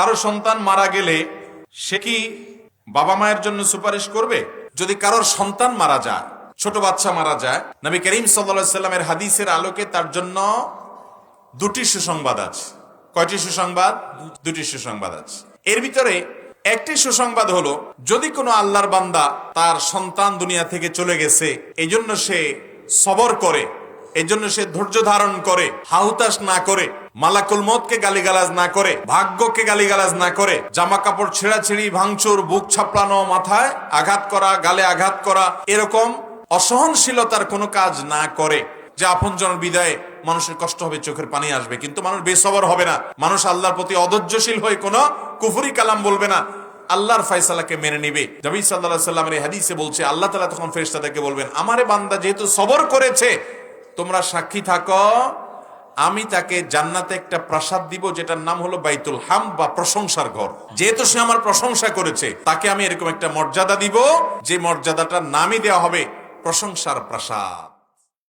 কারও সন্তান মারা গেলে সে কি বাবা মায়ের জন্য সুপারিশ করবে? যদি কারোর সন্তান মারা যায়, ছোট বাচ্চা মারা যায়, নবী করিম সাল্লা সাল্লামের হাদিসের আলোকে তার জন্য দুটি সুসংবাদ আছে। কয়টি সুসংবাদ? দুটি সুসংবাদ আছে। এর ভিতরে একটি সুসংবাদ হলো, যদি কোনো আল্লাহর বান্দা তার সন্তান দুনিয়া থেকে চলে গেছে এই জন্য সে সবর করে এই জন্য সে ধৈর্য ধারণ করে হাহুতাস না করে মালাকুল মতকে গালিগালাজ না করে, ভাগ্যকে গালিগালাজ না করে জামা কাপড় ছেঁড়াছিড়ি, ভাঙচুর, বুক ছাপড়ানো মাথায় আঘাত করা, গালে আঘাত করা, এরকম অসহনশীলতার কোনো কাজ না করে, যে আপনজনের বিদায়ে মানুষের কষ্ট হবে, চোখের পানি আসবে। কিন্তু মানুষ বেসবর হবে না। মানুষ আল্লাহর প্রতি অধৈর্যশীল হয়ে কোনো কুফুরি কালাম বলবে না। আল্লাহর ফয়সালাকে মেনে নিবে। নবী সাল্লাল্লাহু সাল্লামের হাদিসে বলছে, আল্লাহ তাআলা তখন ফেরেশতাদেরকে বলবেন, আমারে বান্দা যেহেতু সবর করেছে, তোমরা সাক্ষী থাকো আমি তাকে জান্নাতে একটা প্রাসাদ দিব, যেটার নাম হলো বাইতুল হাম বা প্রশংসার ঘর। যেহেতু সে আমার প্রশংসা করেছে, তাকে আমি এরকম একটা মর্যাদা দিব, যে মর্যাদাটার নামই দেওয়া হবে প্রশংসার প্রাসাদ।